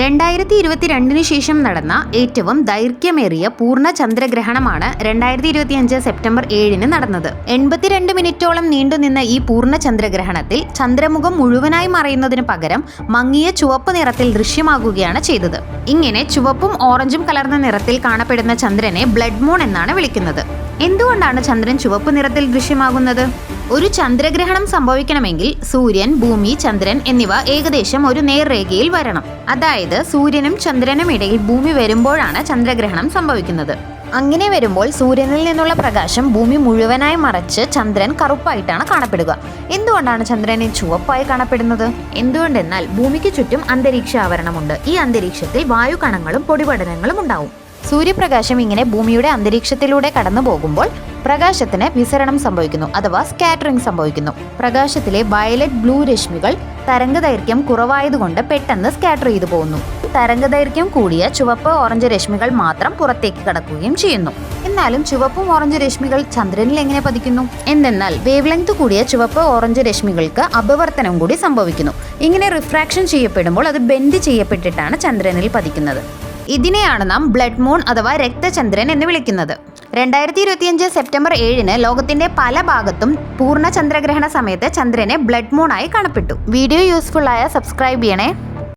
രണ്ടായിരത്തി ഇരുപത്തിരണ്ടിന് ശേഷം നടന്ന ഏറ്റവും ദൈർഘ്യമേറിയ പൂർണ ചന്ദ്രഗ്രഹണമാണ് രണ്ടായിരത്തി ഇരുപത്തിയഞ്ച് സെപ്റ്റംബർ ഏഴിന് നടന്നത്. എൺപത്തിരണ്ട് മിനിറ്റോളം നീണ്ടുനിന്ന ഈ പൂർണ ചന്ദ്രഗ്രഹണത്തിൽ ചന്ദ്രമുഖം മുഴുവനായി മറയുന്നതിന് പകരം മങ്ങിയ ചുവപ്പ് നിറത്തിൽ ദൃശ്യമാകുകയാണ് ചെയ്തത്. ഇങ്ങനെ ചുവപ്പും ഓറഞ്ചും കലർന്ന നിറത്തിൽ കാണപ്പെടുന്ന ചന്ദ്രനെ ബ്ലഡ് മൂൺ എന്നാണ് വിളിക്കുന്നത്. എന്തുകൊണ്ടാണ് ചന്ദ്രൻ ചുവപ്പ് നിറത്തിൽ ദൃശ്യമാകുന്നത്? ഒരു ചന്ദ്രഗ്രഹണം സംഭവിക്കണമെങ്കിൽ സൂര്യൻ ഭൂമി ചന്ദ്രൻ എന്നിവ ഏകദേശം ഒരു നേർരേഖയിൽ വരണം. അതായത് സൂര്യനും ചന്ദ്രനും ഇടയിൽ ഭൂമി വരുമ്പോഴാണ് ചന്ദ്രഗ്രഹണം സംഭവിക്കുന്നത്. അങ്ങനെ വരുമ്പോൾ സൂര്യനിൽ നിന്നുള്ള പ്രകാശം ഭൂമി മുഴുവനായി മറച്ച് ചന്ദ്രൻ കറുപ്പായിട്ടാണ് കാണപ്പെടുക. എന്തുകൊണ്ടാണ് ചന്ദ്രനെ ചുവപ്പായി കാണപ്പെടുന്നത്? എന്തുകൊണ്ടെന്നാൽ ഭൂമിക്ക് ചുറ്റും അന്തരീക്ഷ ആവരണമുണ്ട്. ഈ അന്തരീക്ഷത്തിൽ വായു കണങ്ങളും പൊടിപടലങ്ങളും ഉണ്ടാവും. സൂര്യപ്രകാശം ഇങ്ങനെ ഭൂമിയുടെ അന്തരീക്ഷത്തിലൂടെ കടന്നു പോകുമ്പോൾ പ്രകാശത്തിന് വിസരണം സംഭവിക്കുന്നു അഥവാ സ്കാറ്ററിംഗ് സംഭവിക്കുന്നു. പ്രകാശത്തിലെ വയലറ്റ് ബ്ലൂ രശ്മികൾ തരംഗദൈർഘ്യം കുറവായതുകൊണ്ട് പെട്ടെന്ന് സ്കാറ്റർ ചെയ്തു പോകുന്നു. തരംഗദൈർഘ്യം കൂടിയ ചുവപ്പ് ഓറഞ്ച് രശ്മികൾ മാത്രം പുറത്തേക്ക് കടക്കുകയും ചെയ്യുന്നു. എന്നാലും ചുവപ്പും ഓറഞ്ച് രശ്മികൾ ചന്ദ്രനിൽ എങ്ങനെ പതിക്കുന്നു? എന്തെന്നാൽ വേവ് ലെങ്ത് കൂടിയ ചുവപ്പ് ഓറഞ്ച് രശ്മികൾക്ക് അപവർത്തനം കൂടി സംഭവിക്കുന്നു. ഇങ്ങനെ റിഫ്രാക്ഷൻ ചെയ്യപ്പെടുമ്പോൾ അത് ബെൻഡ് ചെയ്യപ്പെട്ടിട്ടാണ് ചന്ദ്രനിൽ പതിക്കുന്നത്. ഇതിനെയാണ് നാം ബ്ലഡ് മൂൺ അഥവാ രക്തചന്ദ്രൻ എന്ന് വിളിക്കുന്നത്. രണ്ടായിരത്തി ഇരുപത്തിയഞ്ച് സെപ്റ്റംബർ ഏഴിന് ലോകത്തിന്റെ പല ഭാഗത്തും പൂർണ ചന്ദ്രഗ്രഹണ സമയത്ത് ചന്ദ്രനെ ബ്ലഡ് മൂൺ ആയി കാണപ്പെട്ടു. വീഡിയോ യൂസ്ഫുൾ ആയ സബ്സ്ക്രൈബ് ചെയ്യണേ.